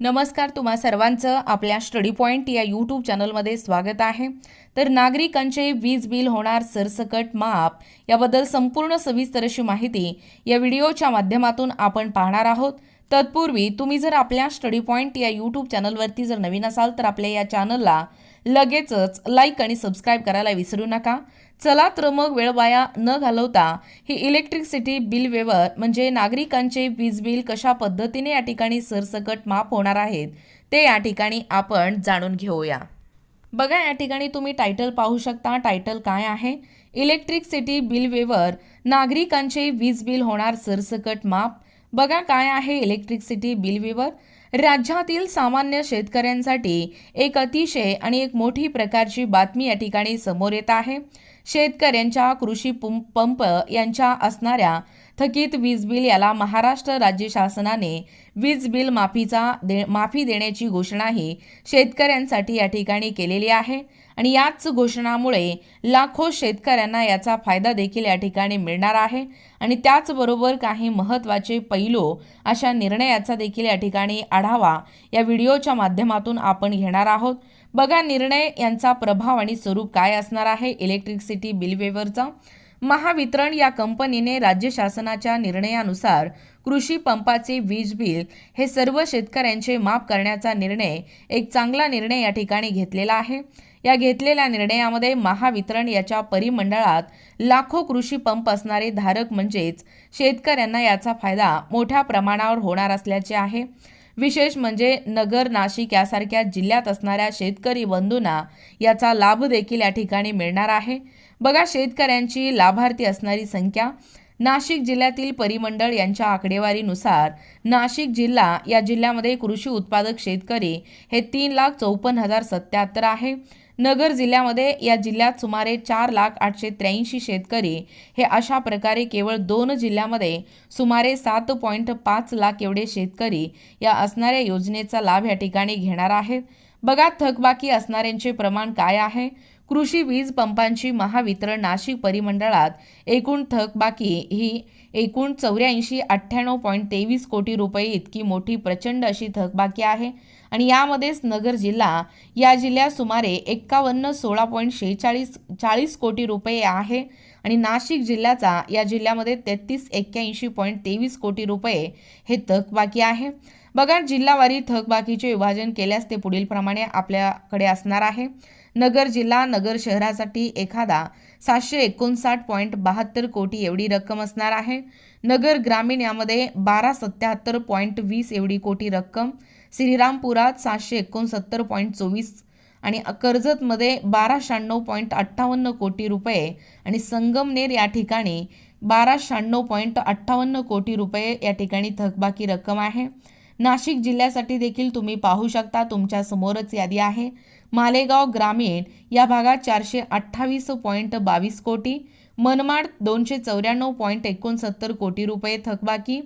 नमस्कार तुम्हा सर्वांचं आपल्या स्टडी पॉईंट या यूट्यूब चॅनलमध्ये स्वागत आहे. तर नागरिकांचे वीज बिल होणार सरसकट माप याबद्दल संपूर्ण सविस्तर अशी माहिती या व्हिडिओच्या माध्यमातून आपण पाहणार आहोत. तत्पूर्वी तुम्ही जर आपल्या स्टडी पॉईंट या यूट्यूब चॅनलवरती जर नवीन असाल तर आपल्या या चॅनलला लगेचच लाईक आणि सबस्क्राईब करायला विसरू नका. चला तर मग वेळ वाया न घालवता ही इलेक्ट्रिसिटी बिल वेवर म्हणजे नागरिकांचे वीज बिल कशा पद्धतीने या ठिकाणी सरसकट माफ होणार आहेत ते या ठिकाणी आपण जाणून घेऊया. बघा या ठिकाणी तुम्ही टायटल पाहू शकता. टायटल काय आहे? इलेक्ट्रिसिटी बिल वेवर नागरिकांचे वीज बिल होणार सरसकट माप बघा काय आहे इलेक्ट्रिसिटी बिल वेवर राज्यातील सामान्य शेतकऱ्यांसाठी एक अतिशय आणि एक मोठी प्रकारची बातमी या ठिकाणी समोर येत आहे. शेतकऱ्यांच्या कृषी पंप पंप यांच्या असणाऱ्या थकीत वीज बिल याला महाराष्ट्र राज्य शासनाने वीज बिल माफीचा दे माफी देण्याची घोषणाही शेतकऱ्यांसाठी या ठिकाणी केलेली आहे. आणि याच घोषणामुळे लाखो शेतकऱ्यांना याचा फायदा देखील या ठिकाणी मिळणार आहे. आणि त्याचबरोबर काही महत्त्वाचे पैलू अशा निर्णयाचा देखील या ठिकाणी आढावा या व्हिडिओच्या माध्यमातून आपण घेणार आहोत. बघा निर्णय यांचा प्रभाव आणि स्वरूप काय असणार आहे? इलेक्ट्रिसिटी बिल वेवरचा महावितरण या कंपनीने राज्य शासनाच्या निर्णयानुसार कृषी पंपाचे वीज बिल हे सर्व शेतकऱ्यांचे माफ करण्याचा निर्णय एक चांगला निर्णय या ठिकाणी घेतलेला आहे. या घेतलेल्या निर्णयामध्ये महावितरण याच्या परिमंडळात लाखो कृषी पंप असणारे धारक म्हणजेच शेतकऱ्यांना याचा फायदा मोठ्या प्रमाणावर होणार असल्याचे आहे. विशेष म्हणजे नगर नाशिक यासारख्या जिल्ह्यात असणाऱ्या शेतकरी बंधूंना याचा लाभ देखील या ठिकाणी मिळणार आहे. बघा शेतकऱ्यांची लाभार्थी असणारी संख्या नाशिक जिल्ह्यातील परिमंडळ यांच्या आकडेवारीनुसार नाशिक जिल्हा या जिल्ह्यामध्ये कृषी उत्पादक शेतकरी हे तीन लाख चौपन्न हजार सत्याहत्तर आहे. नगर जिल्ह्यामध्ये या जिल्ह्यात सुमारे चार लाख आठशे त्र्याऐंशी शेतकरी हे अशा प्रकारे केवळ दोन जिल्ह्यामध्ये सुमारे सात पॉईंट पाच लाख एवढे शेतकरी या असणाऱ्या योजनेचा लाभ या ठिकाणी घेणार आहेत. बघा थकबाकी असणाऱ्यांचे प्रमाण काय आहे. कृषी वीज पंपांची महावितरण नाशिक परिमंडळात एकूण थकबाकी ही एकूण चौऱ्याऐंशी अठ्ठ्याण्णव पॉईंट तेवीस कोटी रुपये इतकी मोठी प्रचंड अशी थकबाकी आहे. आणि यामध्येच नगर जिल्हा या जिल्ह्यात सुमारे एक्कावन्न सोळा पॉईंट शेहेचाळीस चाळीस कोटी रुपये आहे. आणि नाशिक जिल्ह्याचा या जिल्ह्यामध्ये तेहतीस एक्क्याऐंशी पॉईंट तेवीस कोटी रुपये हे थकबाकी आहे. बघा जिल्हावारी थकबाकीचे विभाजन केल्यास ते पुढीलप्रमाणे आपल्याकडे असणार आहे. नगर जिल्हा नगर शहरासाठी एखादा सातशे एकोणसाठ पॉईंट बहात्तर कोटी एवढी रक्कम असणार आहे. नगर ग्रामीण यामध्ये बारा सत्याहत्तर पॉईंट वीस एवढी कोटी रक्कम श्रीरामपुरात सातशे एकोणसत्तर पॉईंट चोवीस आणि कर्जतमध्ये बारा शहाण्णव पॉईंट अठ्ठावन्न कोटी रुपये आणि संगमनेर या ठिकाणी बारा शहाण्णव पॉईंट अठ्ठावन्न कोटी रुपये या ठिकाणी थकबाकी रक्कम आहे. नाशिक जिल्ह्यासाठी देखील तुम्ही पाहू शकता तुमच्यासमोरच यादी आहे. मालेगाव ग्रामीण या भागात चारशे अठ्ठावीस पॉईंट बावीस कोटी मनमाड दोनशे चौऱ्याण्णव पॉईंट एकोणसत्तर कोटी रुपये थकबाकी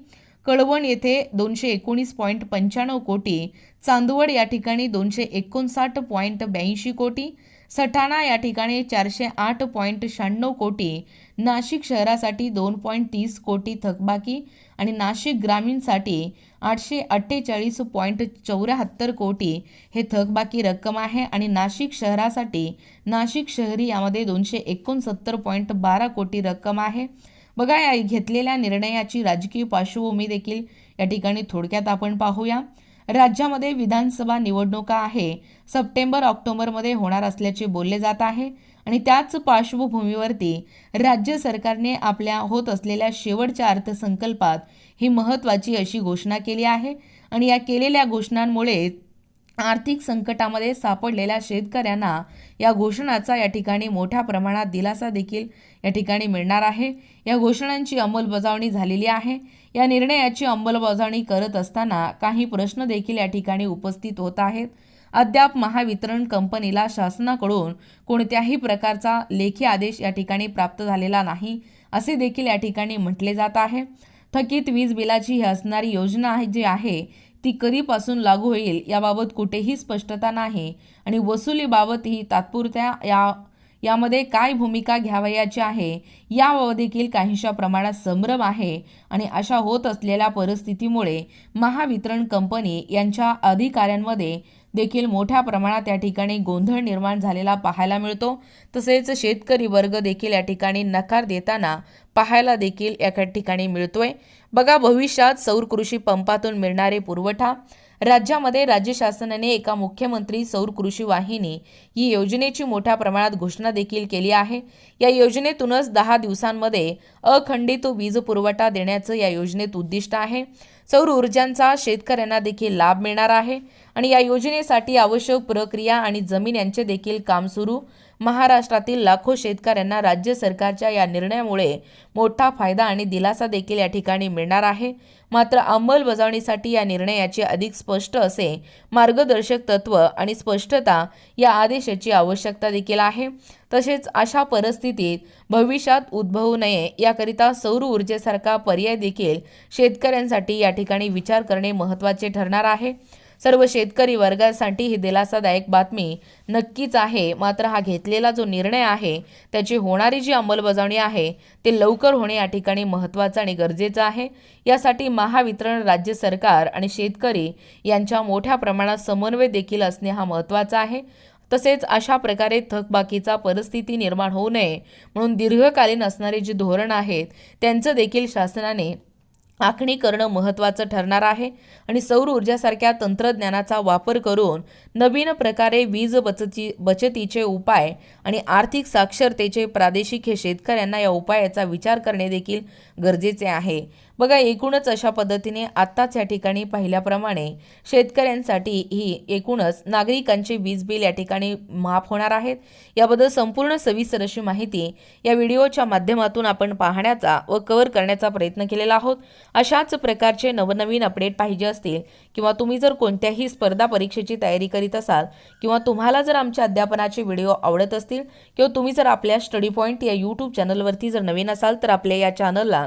कळवण येथे दोनशे एकोणीस पॉईंट पंच्याण्णव कोटी चांदवड या ठिकाणी दोनशे एकोणसाठ पॉईंट ब्याऐंशी कोटी सठाणा या ठिकाणी चारशे आठ पॉईंट शहाण्णव कोटी नाशिक शहरासाठी दोन पॉईंट तीस कोटी थकबाकी आणि नाशिक ग्रामीणसाठी आठशे अठ्ठेचाळीस पॉईंट चौऱ्याहत्तर कोटी हे थकबाकी रक्कम आहे आणि नाशिक शहरासाठी नाशिक शहरी यामध्ये दोनशे एकोणसत्तर पॉईंट बारा कोटी रक्कम आहे. बघा या घेतलेल्या निर्णयाची राजकीय पार्श्वभूमी देखील या ठिकाणी थोडक्यात आपण पाहूया. राज्यामध्ये विधानसभा निवडणुका आहे. सप्टेंबर ऑक्टोबरमध्ये होणार असल्याचे बोलले जात आहे आणि त्याच पार्श्वभूमीवरती राज्य सरकारने आपल्या होत असलेल्या शेवटच्या अर्थसंकल्पात ही महत्त्वाची अशी घोषणा केली आहे आणि या केलेल्या घोषणांमुळे आर्थिक संकटामध्ये सापडलेल्या शेतकऱ्यांना या घोषणाचा या ठिकाणी मोठ्या प्रमाणात दिलासा देखील या ठिकाणी मिळणार आहे. या घोषणांची अंमलबजावणी झालेली आहे. या निर्णयाची अंमलबजावणी करत असताना काही प्रश्न देखील या ठिकाणी उपस्थित होत आहेत. अद्याप महावितरण कंपनीला शासनाकडून कोणत्याही प्रकारचा लेखी आदेश या ठिकाणी प्राप्त झालेला नाही असे देखील या ठिकाणी म्हटले जात आहे. थकीत वीज बिलाची ही असणारी योजना जी आहे ती कधीपासून लागू होईल याबाबत कुठेही स्पष्टता नाही. आणि वसुलीबाबत ही तात्पुरत्या या यामध्ये काय भूमिका घ्यावयाची आहे याबाबत देखील काहीशा प्रमाणात संभ्रम आहे. आणि अशा होत असलेल्या परिस्थितीमुळे महावितरण कंपनी यांच्या अधिकाऱ्यांमध्ये देखील मोठ्या प्रमाणात या ठिकाणी गोंधळ निर्माण झालेला पाहायला मिळतो. तसेच शेतकरी वर्ग देखील या ठिकाणी नकार देताना पाहायला देखील या ठिकाणी मिळतोय. बघा भविष्यात सौर कृषी पंपातून मिळणारे पुरवठा. राज्यामध्ये राज्य शासनाने एका मुख्यमंत्री सौर कृषी वाहिनी ही योजनेची मोठ्या प्रमाणात घोषणा देखील केली आहे. या योजनेतूनच दहा दिवसांमध्ये अखंडित वीज पुरवठा देण्याचं या योजनेत उद्दिष्ट आहे. सौर ऊर्जांचा शेतकऱ्यांना देखील लाभ मिळणार आहे. आणि या योजनेसाठी आवश्यक प्रक्रिया आणि जमीन यांचे देखील काम सुरू. महाराष्ट्रातील लाखो शेतकऱ्यांना राज्य सरकारच्या या निर्णयामुळे मोठा फायदा आणि दिलासा देखील या ठिकाणी मिळणार आहे. मात्र अंमलबजावणीसाठी या निर्णयाचे अधिक स्पष्ट असे मार्गदर्शक तत्व आणि स्पष्टता या आदेशाची आवश्यकता देखील आहे. तसेच अशा परिस्थितीत भविष्यात उद्भवू नये याकरिता सौर ऊर्जेसारखा पर्याय देखील शेतकऱ्यांसाठी या ठिकाणी विचार करणे महत्त्वाचे ठरणार आहे. सर्व शेतकरी वर्गासाठी ही दिलासादायक बातमी नक्कीच आहे. मात्र हा घेतलेला जो निर्णय आहे त्याची होणारी जी अंमलबजावणी आहे ते लवकर होणे या ठिकाणी महत्त्वाचं आणि गरजेचं आहे. यासाठी महावितरण राज्य सरकार आणि शेतकरी यांच्या मोठ्या प्रमाणात समन्वय देखील असणे हा महत्त्वाचा आहे. तसेच अशा प्रकारे थकबाकीचा परिस्थिती निर्माण होऊ नये म्हणून दीर्घकालीन असणारे जे धोरण आहेत त्यांचं देखील शासनाने आखणी करणं महत्त्वाचं ठरणार आहे आणि सौर ऊर्जासारख्या तंत्रज्ञानाचा वापर करून नवीन प्रकारे वीज बचती बचतीचे उपाय आणि आर्थिक साक्षरतेचे प्रादेशिक हे शेतकऱ्यांना या उपायाचा विचार करणे देखील गरजेचे आहे. बघा एकूणच अशा पद्धतीने आत्ताच या ठिकाणी पाहिल्याप्रमाणे शेतकऱ्यांसाठी ही एकूणच नागरिकांचे वीज बिल या ठिकाणी माफ होणार आहेत. याबद्दल संपूर्ण सविस्तर अशी माहिती या व्हिडिओच्या माध्यमातून आपण पाहण्याचा व कव्हर करण्याचा प्रयत्न केलेला आहोत. अशाच प्रकारचे नवनवीन अपडेट पाहिजे असतील किंवा तुम्ही जर कोणत्याही स्पर्धा परीक्षेची तयारी करीत असाल किंवा तुम्हाला जर आमच्या अध्यापनाचे व्हिडिओ आवडत असतील किंवा तुम्ही जर आपल्या स्टडी पॉईंट या यूट्यूब चॅनलवरती जर नवीन असाल तर आपल्या या चॅनलला